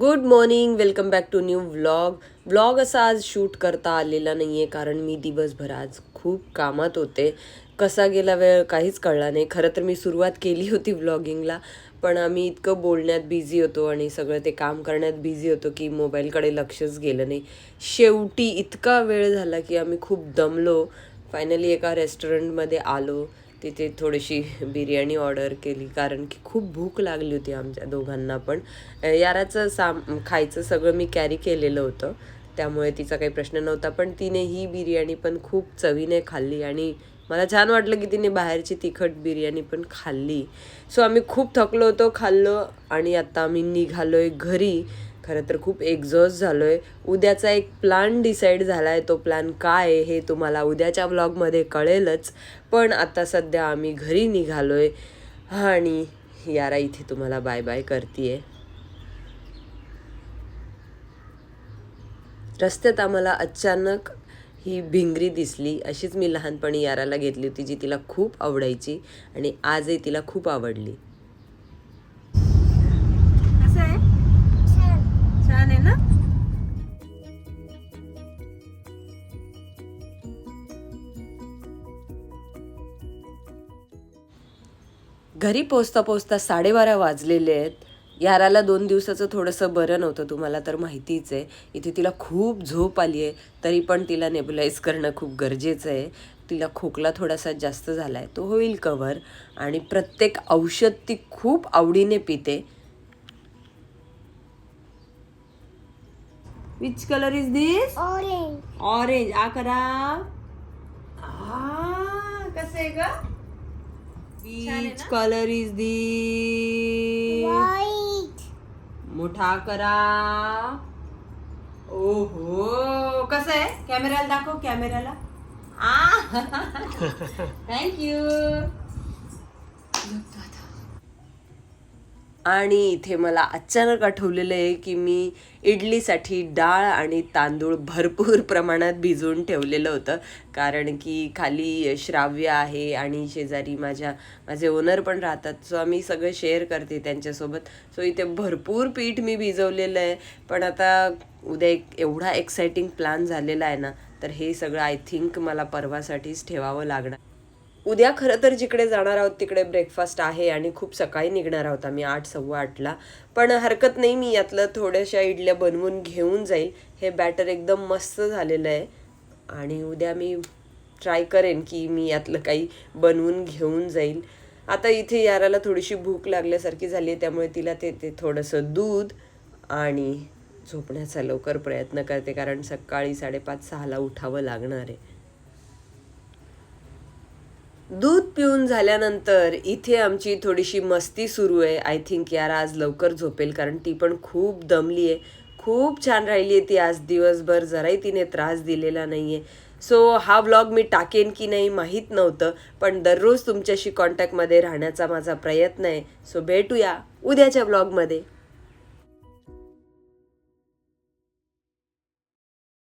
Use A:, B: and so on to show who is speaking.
A: Good morning welcome back to new vlog vlog असा आज shoot करता आलेला नाही आहे कारण मी दिवसभर आज खूप कामात होते. कसा गेला वेळ काहीच कळला नाही. खरं तर मी सुरुवात केली होती व्लॉगिंगला पण आम्ही इतकं बोलण्यात बिझी होतो आणि सगळं ते काम करण्यात बिझी होतो की मोबाईलकडे लक्षच गेलं नाही. शेवटी इतका वेळ झाला की आम्ही खूप दमलो. फायनली एका रेस्टॉरंटमध्ये आलो. तिथे थोडीशी बिर्याणी ऑर्डर केली कारण की खूप भूक लागली होती आमच्या दोघांना पण. याराचं साम खायचं सगळं मी कॅरी केलेलं होतं. त्यामुळे तिचा काही प्रश्न नव्हता पण तिने ही बिर्याणी पण खूप चवीने खाल्ली आणि मला छान वाटलं की तिने बाहेरची तिखट बिर्याणी पण खाल्ली. सो आम्ही खूप थकलो होतो खाल्लो आणि आता आम्ही निघालो आहे घरी. खरं तर खूप एक्झॉस्ट झालो आहे उद्याचा एक प्लॅन डिसाईड झाला आहे तो प्लॅन काय आहे हे तुम्हाला उद्याच्या ब्लॉगमध्ये कळेलच. पण आता सध्या आम्ही घरी निघालो आहे आणि यारा इथे तुम्हाला बाय बाय करते रस्त्यात आम्हाला अचानक ही भिंगरी दिसली. अशीच मी लहानपणी याराला घेतली होती जी तिला खूप आवडायची आणि आजही तिला खूप आवडली.
B: छान आहे ना?
A: घरी पोचता पोचता साडेबारा वाजलेले आहेत. याराला दोन दिवसाचं थोडंसं बरं नव्हतं तुम्हाला तर माहितीच आहे. इथे तिला खूप झोप आली आहे तरी पण तिला नेबुलाइज करणं खूप गरजेचं आहे. तिला खोकला थोडासा जास्त झाला आहे तो होईल कवर आणि प्रत्येक औषध ती खूप आवडीने पिते. Which color is this?
C: Orange.
A: Orange. आकरा हाँ कैसे का? Which color is this?
C: White.
A: मोठा करा ओहो कसं आहे कॅमेऱ्याला दाखव कॅमेऱ्याला आ थँक्यू आणि इथे मला अचानक आठवलेलं आहे की मी इडलीसाठी डाळ आणि तांदूळ भरपूर प्रमाणात भिजवून ठेवलेलं होतं. कारण की खाली श्राव्य आहे आणि शेजारी माझ्या माझे ओनर पण राहतात. सो आम्ही सगळं शेअर करते त्यांच्यासोबत. सो इथे भरपूर पीठ मी भिजवलेलं आहे. पण आता उद्या एक एवढा एक्सायटिंग प्लॅन झालेला आहे ना तर हे सगळं आय थिंक मला परवासाठीच ठेवावं लागणार. उद्या खरं तर जिकडे जाणार आहोत तिकडे ब्रेकफास्ट आहे आणि खूप सकाळी निघणार आहोत आम्ही आठ सव्वा आठला. पण हरकत नाही मी यातलं थोड्याशा इडल्या बनवून घेऊन जाईल. हे बॅटर एकदम मस्त झालेलं आहे. आणि उद्या मी ट्राय करेन की मी यातलं काही बनवून घेऊन जाईल. आता इथे याराला थोडीशी भूक लागल्यासारखी झाली आहे त्यामुळे तिला ते ते थोडंसं दूध आणि झोपण्याचा लवकर प्रयत्न करते कारण सकाळी साडेपाच सहाला उठावं लागणार आहे. दूध पिऊन झाल्यानंतर इथे आमची थोडीशी मस्ती सुरू आहे. आय थिंक यार आज लवकर झोपेल कारण ती पण खूप दमली आहे. खूप छान राहिली आहे ती आज. दिवसभर जराही तिने त्रास दिलेला नाही आहे सो हा व्लॉग मी टाकेन की नाही माहीत नव्हतं पण दररोज तुमच्याशी कॉन्टॅक्टमध्ये राहण्याचा माझा प्रयत्न आहे. सो भेटूया उद्याच्या व्लॉगमध्ये